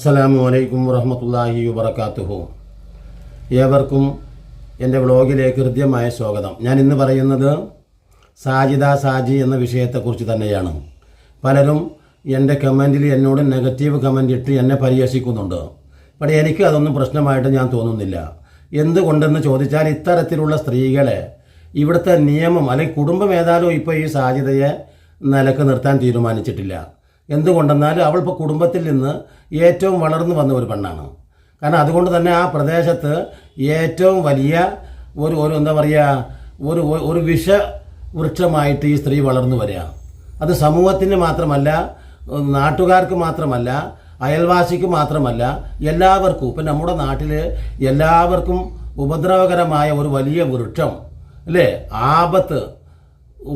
അസ്സലാമു അലൈക്കും വറഹമത്തല്ലാഹി വബർക്കാത്തുഹു ഏവർക്കും എന്റെ വ്ളോഗിലേക്ക് ഹൃദ്യമായ സ്വാഗതം. ഞാൻ ഇന്ന് പറയുന്നത് സാജിദ സാജി എന്ന വിഷയത്തെക്കുറിച്ച് തന്നെയാണ്. പലരും എന്റെ കമന്റിൽ എന്നോട് നെഗറ്റീവ് കമന്റ് ഇട്ട് എന്നെ പരിഹസിക്കുന്നുണ്ട്. പക്ഷേ എനിക്ക് അതൊന്നും പ്രശ്നമായിട്ട് ഞാൻ തോന്നുന്നില്ല. എന്തുകൊണ്ടെന്ന് ചോദിച്ചാൽ ഇത്തരത്തിലുള്ള സ്ത്രീകളെ ഇവിടുത്തെ നിയമം അല്ലെങ്കിൽ കുടുംബം ഏതായാലും ഇപ്പോൾ ഈ സാജിതയെ നിലയ്ക്ക് നിർത്താൻ തീരുമാനിച്ചിട്ടില്ല. എന്തുകൊണ്ടെന്നാൽ അവൾ ഇപ്പോൾ കുടുംബത്തിൽ നിന്ന് ഏറ്റവും വളർന്നു വന്ന ഒരു പെണ്ണാണ്. കാരണം അതുകൊണ്ട് തന്നെ ആ പ്രദേശത്ത് ഏറ്റവും വലിയ ഒരു ഒരു എന്താ പറയുക ഒരു ഒരു വിഷ വൃക്ഷമായിട്ട് ഈ സ്ത്രീ വളർന്നു വരിക. അത് സമൂഹത്തിന് മാത്രമല്ല നാട്ടുകാർക്ക് മാത്രമല്ല അയൽവാസിക്ക് മാത്രമല്ല എല്ലാവർക്കും ഇപ്പം നമ്മുടെ നാട്ടിൽ എല്ലാവർക്കും ഉപദ്രവകരമായ ഒരു വലിയ വൃക്ഷം അല്ലേ? ആപത്ത്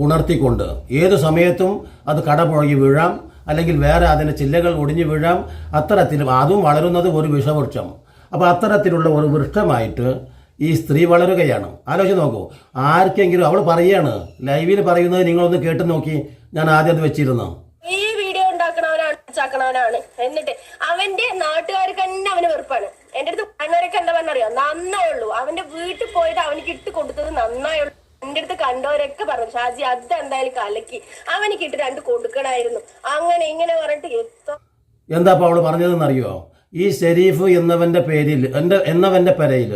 ഉണർത്തിക്കൊണ്ട് ഏത് സമയത്തും അത് കടപുഴകി വീഴാം. അല്ലെങ്കിൽ വേറെ അതിന്റെ ചില്ലകൾ ഒടിഞ്ഞു വീഴാം. അത്തരത്തിലും അതും വളരുന്നത് ഒരു വിഷവൃക്ഷം. അപ്പോൾ അത്തരത്തിലുള്ള ഒരു വൃക്ഷമായിട്ട് ഈ സ്ത്രീ വളരുകയാണ്. ആലോചിച്ച് നോക്കൂ. ആർക്കെങ്കിലും അവൾ പറയാണ് ലൈവിൽ പറയുന്നത് നിങ്ങളൊന്ന് കേട്ട് നോക്കി. ഞാൻ ആദ്യം അത് വെച്ചിരുന്നു. ഈ വീഡിയോ ഉണ്ടാക്കണവനാണ് ചാക്കണവനാണ്. എന്നിട്ട് അവന്റെ നാട്ടുകാർക്ക് തന്നെ അവന് വെറുപ്പാണ്. എന്റെ അടുത്ത് കാണുന്നവരൊക്കെ എന്താ പറഞ്ഞറിയോ നന്നായുള്ളൂ. അവന്റെ വീട്ടിൽ പോയിട്ട് അവനിക്ക് ഇട്ട് കൊടുത്തത് നന്നായുള്ളൂ. എന്റെ അടുത്ത് കണ്ടവരൊക്കെ പറഞ്ഞു ഷാജി അത് എന്തായാലും കലക്കി. അവനിക്ക് ഇട്ട് രണ്ട് കൊടുക്കണായിരുന്നു. അങ്ങനെ ഇങ്ങനെ പറഞ്ഞിട്ട് എന്താ അപ്പോൾ അവൾ പറഞ്ഞതെന്നറിയോ? ഈ ഷെരീഫ് എന്നവന്റെ പേരിൽ എന്റെ എന്നവന്റെ പെരയിൽ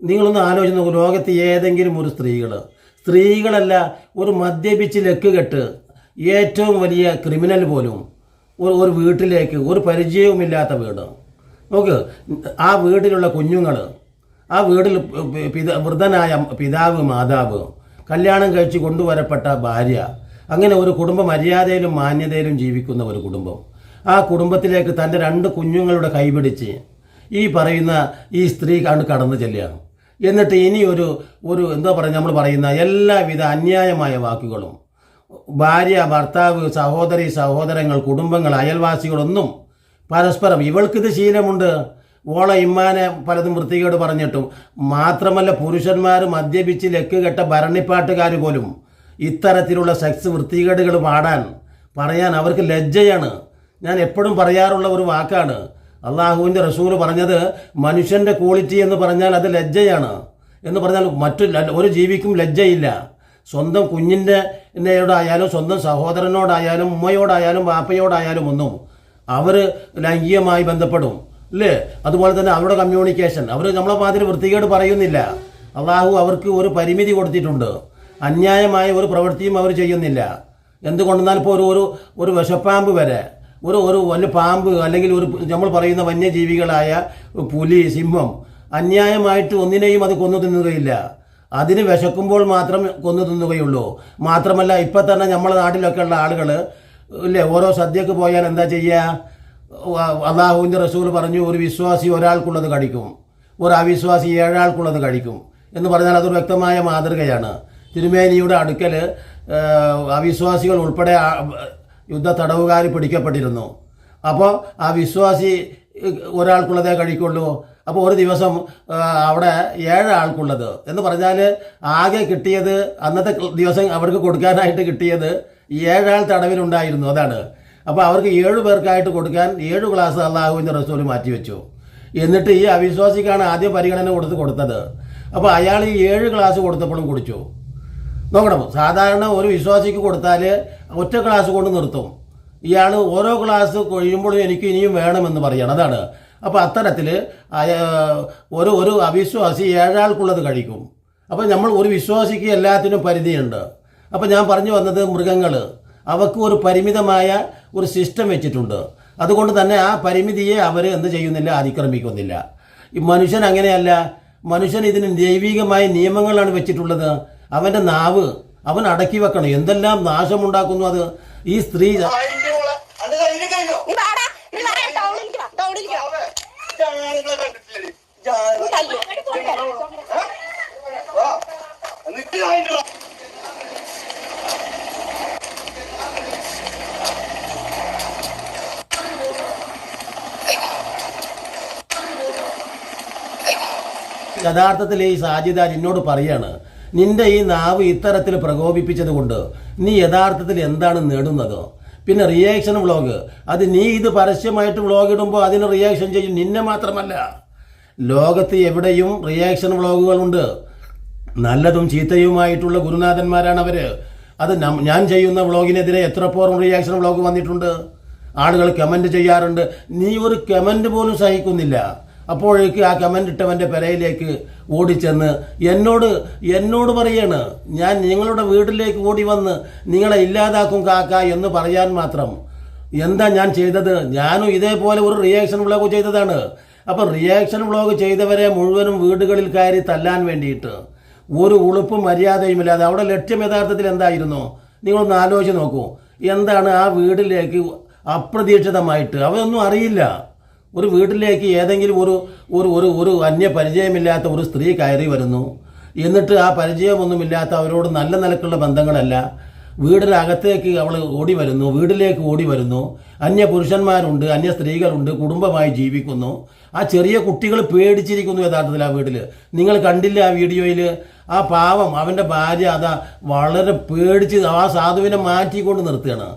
നിങ്ങളൊന്ന് ആലോചിച്ച് നോക്കൂ ലോകത്ത് ഏതെങ്കിലും ഒരു സ്ത്രീകൾ സ്ത്രീകളല്ല ഒരു മദ്യപിച്ച് ലക്കുകെട്ട് ഏറ്റവും വലിയ ക്രിമിനൽ പോലും ഒരു ഒരു വീട്ടിലേക്ക് ഒരു പരിചയവുമില്ലാത്ത വീട്. നോക്ക് ആ വീട്ടിലുള്ള കുഞ്ഞുങ്ങൾ ആ വീട്ടിൽ പിത വൃദ്ധനായ പിതാവ് മാതാവ് കല്യാണം കഴിച്ച് കൊണ്ടുവരപ്പെട്ട ഭാര്യ. അങ്ങനെ ഒരു കുടുംബ മര്യാദയിലും മാന്യതയിലും ജീവിക്കുന്ന ഒരു കുടുംബം. ആ കുടുംബത്തിലേക്ക് തന്റെ രണ്ട് കുഞ്ഞുങ്ങളുടെ കൈപിടിച്ച് ഈ പറയുന്ന ഈ സ്ത്രീ കണ്ട് കടന്നു ചെല്ലുകയാണ്. എന്നിട്ട് ഇനി ഒരു ഒരു എന്താ പറയുക നമ്മൾ പറയുന്ന എല്ലാവിധ അന്യായമായ വാക്കുകളും ഭാര്യ ഭർത്താവ് സഹോദരി സഹോദരങ്ങൾ കുടുംബങ്ങൾ അയൽവാസികളൊന്നും പരസ്പരം ഇവൾക്കിത് ശീലമുണ്ട്. ഓളെ ഇമ്മാനെ പലതും വൃത്തികേട് പറഞ്ഞിട്ടും. മാത്രമല്ല പുരുഷന്മാർ മദ്യപിച്ച് ലക്ക് കെട്ട ഭരണിപ്പാട്ടുകാർ പോലും ഇത്തരത്തിലുള്ള സെക്സ് വൃത്തികേടുകൾ പാടാൻ പറയാൻ അവർക്ക് ലജ്ജയാണ്. ഞാൻ എപ്പോഴും പറയാറുള്ള ഒരു വാക്കാണ്. അള്ളാഹുവിന്റെ റസൂൽ പറഞ്ഞത് മനുഷ്യന്റെ ക്വാളിറ്റി എന്ന് പറഞ്ഞാൽ അത് ലജ്ജയാണ്. എന്ന് പറഞ്ഞാൽ മറ്റു ഒരു ജീവിക്കും ലജ്ജയില്ല. സ്വന്തം കുഞ്ഞിന്റെ ോടായാലും സ്വന്തം സഹോദരനോടായാലും ഉമ്മയോടായാലും വാപ്പയോടായാലും ഒന്നും അവർ ലൈംഗികമായി ബന്ധപ്പെടും. അല്ലേ അതുപോലെ തന്നെ അവരുടെ കമ്മ്യൂണിക്കേഷൻ അവർ നമ്മളെ മാതിരി വൃത്തികേട് പറയുന്നില്ല. അള്ളാഹു അവർക്ക് ഒരു പരിമിതി കൊടുത്തിട്ടുണ്ട്. അന്യായമായ ഒരു പ്രവൃത്തിയും അവർ ചെയ്യുന്നില്ല. എന്തുകൊണ്ടെന്നാൽ ഇപ്പോൾ ഒരു ഒരു ഒരു വിഷപ്പാമ്പ് വരെ ഒരു ഒരു വലിയ പാമ്പ് അല്ലെങ്കിൽ ഒരു നമ്മൾ പറയുന്ന വന്യജീവികളായ പുലി സിംഹം അന്യായമായിട്ട് ഒന്നിനെയും അത് കൊന്നു തിന്നുകയില്ല. അതിന് വിശക്കുമ്പോൾ മാത്രം കൊന്നു തിന്നുകയുള്ളൂ. മാത്രമല്ല ഇപ്പം തന്നെ നമ്മുടെ നാട്ടിലൊക്കെ ഉള്ള ആളുകൾ ഇല്ലേ ഓരോ സദ്യക്ക് പോയാൽ എന്താ ചെയ്യുക അള്ളാഹുവിന്റെ റസൂൽ പറഞ്ഞു ഒരു വിശ്വാസി ഒരാൾക്കുള്ളത് കടിക്കും. ഒരു അവിശ്വാസി ഏഴാൾക്കുള്ളത് കടിക്കും. എന്ന് പറഞ്ഞാൽ അതൊരു വ്യക്തമായ മാതൃകയാണ്. തിരുമേനിയുടെ അടുക്കൽ അവിശ്വാസികൾ ഉൾപ്പെടെ യുദ്ധ തടവുകാർ പിടിക്കപ്പെട്ടിരുന്നു. അപ്പോൾ ആ വിശ്വാസി ഒരാൾക്കുള്ളതേ കഴിക്കുള്ളൂ അപ്പോൾ ഒരു ദിവസം അവിടെ ഏഴാൾക്കുള്ളത്. എന്ന് പറഞ്ഞാൽ ആകെ കിട്ടിയത് അന്നത്തെ ദിവസം അവർക്ക് കൊടുക്കാനായിട്ട് കിട്ടിയത് ഏഴാൾ തടവിലുണ്ടായിരുന്നു. അതാണ്. അപ്പോൾ അവർക്ക് ഏഴ് പേർക്കായിട്ട് കൊടുക്കാൻ ഏഴ് ക്ലാസ് അള്ളാഹുവിന്റെ റസൂൽ മാറ്റിവെച്ചു എന്നിട്ട് ഈ അവിശ്വാസിക്കാണ് ആദ്യം പരിഗണന കൊടുത്ത് കൊടുത്തത്. അപ്പോൾ അയാൾ ഈ ഏഴ് ഗ്ലാസ് കൊടുത്തപ്പോഴും കുടിച്ചു. നോക്കണം സാധാരണ ഒരു വിശ്വാസിക്ക് കൊടുത്താൽ ഒറ്റ ക്ലാസ് കൊണ്ട് നിർത്തും. ഇയാൾ ഓരോ ക്ലാസ് കഴിയുമ്പോഴും എനിക്ക് ഇനിയും വേണമെന്ന് പറയണം. അതാണ്. അപ്പോൾ അത്തരത്തിൽ ഒരു ഒരു അവിശ്വാസി ഏഴാൾക്കുള്ളത് കഴിക്കും. അപ്പോൾ നമ്മൾ ഒരു വിശ്വാസിക്ക് എല്ലാത്തിനും പരിധിയുണ്ട്. അപ്പോൾ ഞാൻ പറഞ്ഞു വന്നത് മൃഗങ്ങൾ അവർക്ക് ഒരു പരിമിതമായ ഒരു സിസ്റ്റം വെച്ചിട്ടുണ്ട്. അതുകൊണ്ട് തന്നെ ആ പരിമിതിയെ അവർ എന്ത് ചെയ്യുന്നില്ല? അതിക്രമിക്കുന്നില്ല. ഈ മനുഷ്യൻ അങ്ങനെയല്ല. മനുഷ്യൻ ഇതിന് ദൈവികമായ നിയമങ്ങളാണ് വെച്ചിട്ടുള്ളത്. അവന്റെ നാവ് അവൻ അടക്കി വെക്കണം. എന്തെല്ലാം നാശമുണ്ടാക്കുന്നു അത്? ഈ സ്ത്രീ അതിന്റെ യഥാർത്ഥത്തിൽ ഈ സാജിദ നിന്നോട് പറയാണ് നിന്റെ ഈ നാവ് ഇത്തരത്തിൽ പ്രകോപിപ്പിച്ചത് കൊണ്ട് നീ യഥാർത്ഥത്തിൽ എന്താണ് നേടുന്നത്? പിന്നെ റിയാക്ഷൻ വ്ളോഗ് അത് നീ ഇത് പരസ്യമായിട്ട് വ്ളോഗ് ഇടുമ്പോൾ അതിന് റിയാക്ഷൻ ചെയ്യും നിന്നെ മാത്രമല്ല. ലോകത്ത് എവിടെയും റിയാക്ഷൻ വ്ളോഗുകളുണ്ട് നല്ലതും ചീത്തയുമായിട്ടുള്ള ഗുരുനാഥന്മാരാണ് അവർ. അത് ഞാൻ ചെയ്യുന്ന വ്ളോഗിനെതിരെ എത്ര പോറും റിയാക്ഷൻ വ്ളോഗ് വന്നിട്ടുണ്ട്. ആളുകൾ കമന്റ് ചെയ്യാറുണ്ട്. നീ ഒരു കമന്റ് പോലും സഹിക്കുന്നില്ല. അപ്പോഴേക്ക് ആ കമന്റ് ഇട്ടവന്റെ പെരയിലേക്ക് ഓടിച്ചെന്ന് എന്നോട് എന്നോട് പറയാണ് ഞാൻ നിങ്ങളുടെ വീട്ടിലേക്ക് ഓടി വന്ന് നിങ്ങളെ ഇല്ലാതാക്കും കാക്ക എന്ന് പറയാൻ മാത്രം. എന്താ ഞാൻ ചെയ്തത്? ഞാനും ഇതേപോലെ ഒരു റിയാക്ഷൻ വ്ളോഗ് ചെയ്തതാണ്. അപ്പം റിയാക്ഷൻ വ്ളോഗ് ചെയ്തവരെ മുഴുവനും വീടുകളിൽ കയറി തല്ലാൻ വേണ്ടിയിട്ട്. ഒരു ഉളുപ്പും മര്യാദയുമില്ലാതെ അവിടെ ലക്ഷ്യം യഥാർത്ഥത്തിൽ എന്തായിരുന്നു? നിങ്ങളൊന്ന് ആലോചിച്ച് നോക്കൂ. എന്താണ് ആ വീട്ടിലേക്ക് അപ്രതീക്ഷിതമായിട്ട്? അവരൊന്നും അറിയില്ല. ഒരു വീട്ടിലേക്ക് ഏതെങ്കിലും ഒരു ഒരു ഒരു ഒരു ഒരു സ്ത്രീ കയറി വരുന്നു. എന്നിട്ട് ആ പരിചയമൊന്നുമില്ലാത്ത അവരോട് നല്ല നിലക്കുള്ള ബന്ധങ്ങളല്ല. വീടിനകത്തേക്ക് അവൾ ഓടി വരുന്നു വീട്ടിലേക്ക് ഓടി വരുന്നു. അന്യ പുരുഷന്മാരുണ്ട് അന്യ സ്ത്രീകളുണ്ട് കുടുംബമായി ജീവിക്കുന്നു. ആ ചെറിയ കുട്ടികൾ പേടിച്ചിരിക്കുന്നു യഥാർത്ഥത്തിൽ ആ വീട്ടിൽ നിങ്ങൾ കണ്ടില്ല ആ വീഡിയോയിൽ ആ പാവം അവന്റെ ഭാര്യ അതാ വളരെ പേടിച്ച് ആ സാധുവിനെ മാറ്റിക്കൊണ്ട് നിർത്തുകയാണ്.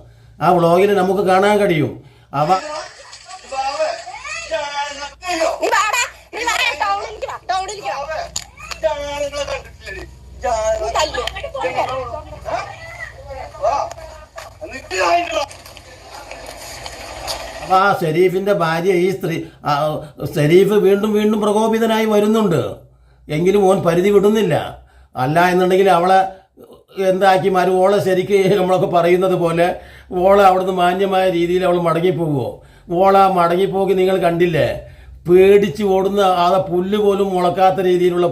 ആ വ്ളോഗിൽ നമുക്ക് കാണാൻ കഴിയും. അവ ബാവേ, ഞാൻ കയ്യോ. നീ വാടാ നീ വാടാ ടൗണിലേക്ക് വാ ടൗണിലേക്ക് വാ ബാവേ, ഞാൻ നിങ്ങളെ കണ്ടിട്ടില്ലേ? ഞാൻ നീ തല്ലു വാ. നിക്ക് അതിന്റെ വാ. അപ്പൊ ആ ഷെരീഫിന്റെ ഭാര്യ ഈ സ്ത്രീ ഷെരീഫ് വീണ്ടും വീണ്ടും പ്രകോപിതനായി വരുന്നുണ്ട്. എങ്കിലും ഓൻ പരിധി വിടുന്നില്ല. അല്ല എന്നുണ്ടെങ്കിൽ അവളെ എന്താക്കി മാറി ഓളെ ശരിക്ക് നമ്മളൊക്കെ പറയുന്നത് പോലെ ഓളെ അവിടുന്ന് മാന്യമായ രീതിയിൽ അവൾ മടങ്ങിപ്പോകുമോ ഓള മടങ്ങിപ്പോക്കി നിങ്ങൾ കണ്ടില്ലേ? പേടിച്ച് ഓടുന്ന ആ പുല്ല് പോലും മുളക്കാത്ത രീതിയിലുള്ള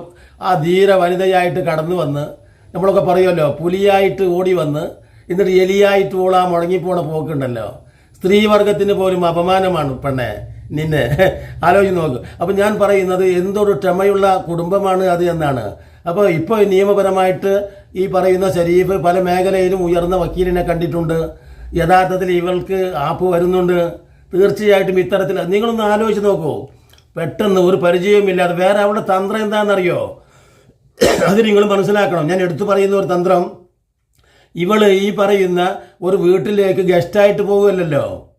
ആ ധീര വനിതയായിട്ട് കടന്നു വന്ന് നമ്മളൊക്കെ പറയുമല്ലോ പുലിയായിട്ട് ഓടി വന്ന് എന്നിട്ട് എലിയായിട്ട് ഓള മുടങ്ങിപ്പോണ പോക്കുണ്ടല്ലോ. സ്ത്രീവർഗത്തിന് പോലും അപമാനമാണ് പെണ്ണെ. നിന്നെ. ആലോചിച്ച് നോക്ക്. അപ്പം ഞാൻ പറയുന്നത് എന്തൊരു ക്ഷമയുള്ള കുടുംബമാണ് അത് എന്നാണ്. അപ്പോൾ ഇപ്പോൾ നിയമപരമായിട്ട് ഈ പറയുന്ന ഷരീഫ് പല മേഖലയിലും ഉയർന്ന വക്കീലിനെ കണ്ടിട്ടുണ്ട്. യഥാർത്ഥത്തിൽ ഇവൾക്ക് ആപ്പ് വരുന്നുണ്ട്. തീർച്ചയായിട്ടും ഇത്തരത്തിൽ നിങ്ങളൊന്ന് ആലോചിച്ച് നോക്കൂ. പെട്ടെന്ന് ഒരു പരിചയവുമില്ലാതെ വേറെ അവളുടെ തന്ത്രം എന്താണെന്നറിയോ? അത് നിങ്ങൾ മനസ്സിലാക്കണം. ഞാൻ എടുത്തു പറയുന്ന ഒരു തന്ത്രം. ഇവൾ ഈ പറയുന്ന ഒരു വീട്ടിലേക്ക് ഗസ്റ്റായിട്ട് പോകുമല്ലോ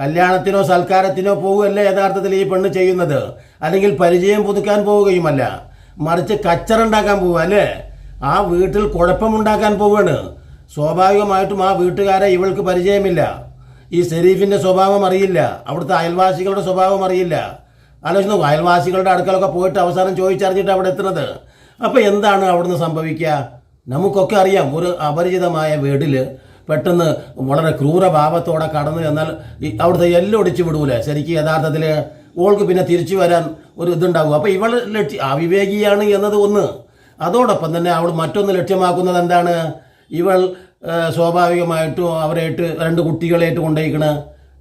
കല്യാണത്തിനോ സൽക്കാരത്തിനോ പോകുമല്ലേ യഥാർത്ഥത്തിൽ ഈ പെണ്ണ് ചെയ്യുന്നത്. അല്ലെങ്കിൽ പരിചയം പുതുക്കാൻ പോവുകയുമല്ല. മറിച്ച് കച്ചറുണ്ടാക്കാൻ പോവുക അല്ലേ? ആ വീട്ടിൽ കുഴപ്പമുണ്ടാക്കാൻ പോവുകയാണ്. സ്വാഭാവികമായിട്ടും ആ വീട്ടുകാരെ ഇവൾക്ക് പരിചയമില്ല. ഈ ഷെരീഫിന്റെ സ്വഭാവം അറിയില്ല. അവിടുത്തെ അയൽവാസികളുടെ സ്വഭാവം അറിയില്ല. ആലോചിച്ചു അയൽവാസികളുടെ അടുക്കലൊക്കെ പോയിട്ട് അവസാനം ചോദിച്ചറിഞ്ഞിട്ട് അവിടെ എത്തുന്നത്. അപ്പോൾ എന്താണ് അവിടുന്ന് സംഭവിക്കുക? നമുക്കൊക്കെ അറിയാം ഒരു അപരിചിതമായ വീട്ടിൽ പെട്ടെന്ന് വളരെ ക്രൂരഭാവത്തോടെ കടന്നു എന്നാൽ അവിടുത്തെ എല്ലാം ഒടിച്ചു വിടൂലേ. ശരിക്കും യഥാർത്ഥത്തിൽ ഓൾക്ക് പിന്നെ തിരിച്ചു വരാൻ ഒരു ഇതുണ്ടാകും അപ്പോൾ ഇവൾ ലക്ഷ്യ അവിവേകിയാണ് എന്നത് ഒന്ന്. അതോടൊപ്പം തന്നെ അവൾ മറ്റൊന്ന് ലക്ഷ്യമാക്കുന്നത് എന്താണ്? ഇവൾ സ്വാഭാവികമായിട്ടും അവരായിട്ട് രണ്ട് കുട്ടികളായിട്ട് കൊണ്ടുപോയിക്കണ്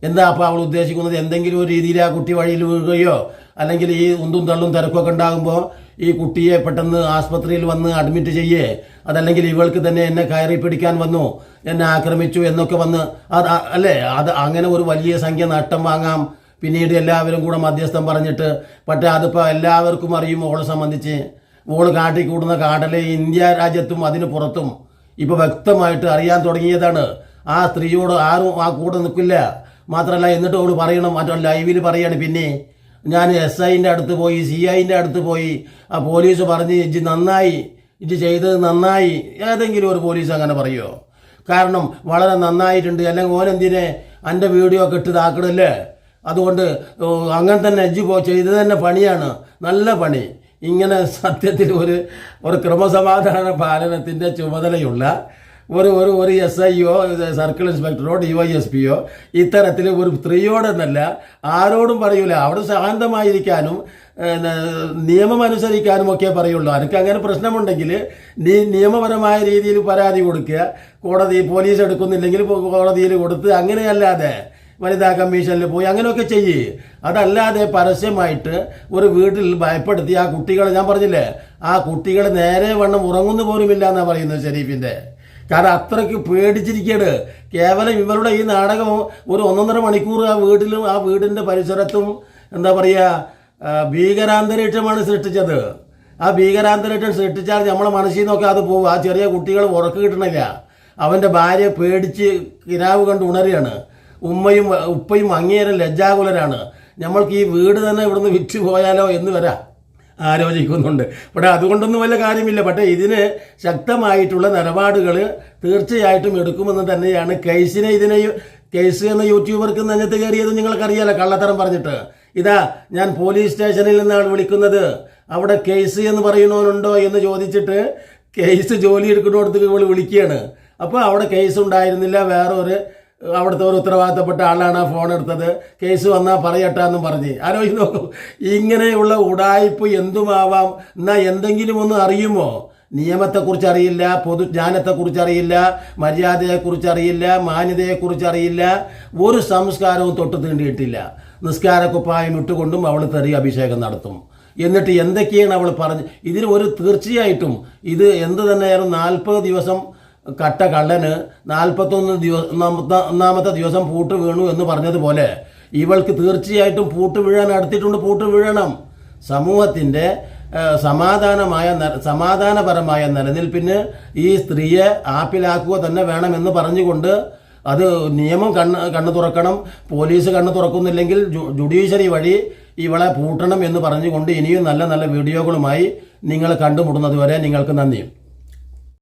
എന്താ അപ്പോൾ അവൾ ഉദ്ദേശിക്കുന്നത്? എന്തെങ്കിലും ഒരു രീതിയിൽ ആ കുട്ടി വഴിയിൽ വീഴുകയോ അല്ലെങ്കിൽ ഈ ഉന്തും തള്ളും തിരക്കൊക്കെ ഉണ്ടാകുമ്പോൾ ഈ കുട്ടിയെ പെട്ടെന്ന് ആസ്പത്രിയിൽ വന്ന് അഡ്മിറ്റ് ചെയ്യേ. അതല്ലെങ്കിൽ ഇവൾക്ക് തന്നെ എന്നെ കയറി പിടിക്കാൻ വന്നു. എന്നെ ആക്രമിച്ചു എന്നൊക്കെ വന്ന് അത് അല്ലേ? അത് അങ്ങനെ ഒരു വലിയ സംഖ്യ നഷ്ടം വാങ്ങാം. പിന്നീട് എല്ലാവരും കൂടെ മധ്യസ്ഥം പറഞ്ഞിട്ട് പക്ഷേ അതിപ്പോൾ എല്ലാവർക്കും അറിയും ഓളെ സംബന്ധിച്ച്. ഓൾ കാട്ടിക്കൂടുന്ന കാടലെ ഇന്ത്യ രാജ്യത്തും അതിന് പുറത്തും. ഇപ്പോൾ വ്യക്തമായിട്ട് അറിയാൻ തുടങ്ങിയതാണ്. ആ സ്ത്രീയോട് ആരും ആ കൂടെ നിൽക്കില്ല. മാത്രമല്ല എന്നിട്ട് അവൾ പറയണം മറ്റോ ലൈവിൽ പറയാണ് പിന്നെ ഞാൻ എസ് ഐന്റെ അടുത്ത് പോയി സി ഐന്റെ അടുത്ത് പോയി. ആ പോലീസ് പറഞ്ഞ് ഇജ്ജ് നന്നായി ഇജ്ജ് ചെയ്തത് നന്നായി. ഏതെങ്കിലും ഒരു പോലീസ് അങ്ങനെ പറയുമോ കാരണം വളരെ നന്നായിട്ടുണ്ട്. അല്ലെങ്കിൽ ഓനെന്തിനെ എന്റെ വീഡിയോ ഒക്കെ ഇട്ട് ഇതാക്കണല്ലേ? അതുകൊണ്ട് അങ്ങനെ തന്നെ എജ്ജ് പോ ചെയ്തത് തന്നെ പണിയാണ്. നല്ല പണി. ഇങ്ങനെ സത്യത്തിൽ ഒരു ഒരു ക്രമസമാധാന പാലനത്തിന്റെ ചുമതലയുള്ള ഒരു ഒരു ഒരു എസ് ഐയോ സർക്കിൾ ഇൻസ്പെക്ടറോ ഡി വൈ എസ് പിയോ ഇത്തരത്തിൽ ഒരു സ്ത്രീയോടെന്നല്ല ആരോടും പറയൂല. അവിടെ ശാന്തമായിരിക്കാനും നിയമം അനുസരിക്കാനും ഒക്കെ പറയുള്ളൂ. എനിക്ക് അങ്ങനെ പ്രശ്നമുണ്ടെങ്കിൽ നീ നിയമപരമായ രീതിയിൽ പരാതി കൊടുക്കുക. കോടതി പോലീസ് എടുക്കുന്നില്ലെങ്കിൽ കോടതിയിൽ കൊടുത്ത് അങ്ങനെയല്ലാതെ വനിതാ കമ്മീഷനിൽ പോയി അങ്ങനെയൊക്കെ ചെയ്യ്. അതല്ലാതെ പരസ്യമായിട്ട് ഒരു വീട്ടിൽ ഭയപ്പെടുത്തി ആ കുട്ടികളെ ഞാൻ പറഞ്ഞില്ലേ ആ കുട്ടികൾ നേരെ വണ്ണം ഉറങ്ങുന്നു പോലുമില്ല എന്നാണ് പറയുന്നത് ഷെരീഫിന്റെ കാരണം അത്രയ്ക്ക് പേടിച്ചിരിക്കുകയാണ് കേവലം ഇവരുടെ ഈ നാടകം ഒരു ഒന്നൊന്നര മണിക്കൂർ ആ വീട്ടിലും ആ വീടിന്റെ പരിസരത്തും എന്താ പറയുക ഭീകരാന്തരീക്ഷമാണ് സൃഷ്ടിച്ചത്. ആ ഭീകരാന്തരീക്ഷം സൃഷ്ടിച്ചാൽ നമ്മളെ മനസ്സിൽ നിന്നൊക്കെ അത് പോകും. ആ ചെറിയ കുട്ടികൾ ഉറക്ക് കിട്ടണില്ല. അവന്റെ ഭാര്യ പേടിച്ച് കിനാവ് കണ്ട് ഉണരുകയാണ്. ഉമ്മയും ഉപ്പയും അങ്ങേരും ലജ്ജാകുലരാണ്. നമ്മൾക്ക് ഈ വീട് തന്നെ ഇവിടുന്ന് വിറ്റ് പോയാലോ എന്ന് വരാം. ആലോചിക്കുന്നുണ്ട്. പക്ഷേ അതുകൊണ്ടൊന്നും വല്ല കാര്യമില്ല. പക്ഷേ ഇതിന് ശക്തമായിട്ടുള്ള നിലപാടുകൾ തീർച്ചയായിട്ടും എടുക്കുമെന്ന് തന്നെയാണ് കേസിനെ ഇതിനെ കേസ് എന്ന യൂട്യൂബർക്ക് നെഞ്ഞത്ത് കയറിയത് നിങ്ങൾക്കറിയാലോ കള്ളത്തരം പറഞ്ഞിട്ട്. ഇതാ ഞാൻ പോലീസ് സ്റ്റേഷനിൽ നിന്നാണ് വിളിക്കുന്നത്. അവിടെ കേസ് എന്ന് പറയുന്നവനുണ്ടോ എന്ന് ചോദിച്ചിട്ട് കേസ് ജോലി എടുക്കുന്നിടത്ത് ഇവൾ വിളിക്കുകയാണ്. അപ്പോൾ അവിടെ കേസ് ഉണ്ടായിരുന്നില്ല. വേറെ ഒരു അവിടുത്തെ ഒരു ഉത്തരവാദിത്തപ്പെട്ട ആളാണ് ആ ഫോൺ എടുത്തത്. കേസ് വന്നാൽ പറയട്ടെ എന്നും പറഞ്ഞ്. ആലോചിച്ച് നോക്കൂ. ഇങ്ങനെയുള്ള ഉടായ്പ് എന്തുമാവാം? എന്നാൽ എന്തെങ്കിലും ഒന്ന് അറിയുമോ? നിയമത്തെക്കുറിച്ച് അറിയില്ല പൊതുജ്ഞാനത്തെക്കുറിച്ച് അറിയില്ല മര്യാദയെക്കുറിച്ച് അറിയില്ല മാന്യതയെക്കുറിച്ച് അറിയില്ല. ഒരു സംസ്കാരവും തൊട്ട് തീണ്ടിയിട്ടില്ല. നിസ്കാരക്കുപ്പായം ഇട്ടുകൊണ്ടും അവൾ തെറി അഭിഷേകം നടത്തും. എന്നിട്ട് എന്തൊക്കെയാണ് അവൾ പറഞ്ഞ്? ഇതിന് ഒരു തീർച്ചയായിട്ടും ഇത് എന്ത് തന്നെയായാലും നാൽപ്പത് ദിവസം കട്ട കള്ളന് നാൽപ്പത്തൊന്ന് ദിവസം ഒന്നാമത്തെ ദിവസം പൂട്ട് വീണു എന്ന് പറഞ്ഞതുപോലെ ഇവൾക്ക് തീർച്ചയായിട്ടും പൂട്ട് വീഴാൻ അടുത്തിട്ടുണ്ട് പൂട്ട് വീഴണം. സമൂഹത്തിന്റെ സമാധാനമായ സമാധാനപരമായ നിലനിൽപ്പിന് ഈ സ്ത്രീയെ ആപ്പിലാക്കുക തന്നെ വേണമെന്ന് പറഞ്ഞുകൊണ്ട് അത് നിയമം കണ്ണ് കണ്ണു തുറക്കണം. പോലീസ് കണ്ണു തുറക്കുന്നില്ലെങ്കിൽ ജുഡീഷ്യറി വഴി ഇവളെ പൂട്ടണം എന്ന് പറഞ്ഞുകൊണ്ട് ഇനിയും നല്ല നല്ല വീഡിയോകളുമായി നിങ്ങൾ കണ്ടുമുടുന്നതുവരെ നിങ്ങൾക്ക് നന്ദി.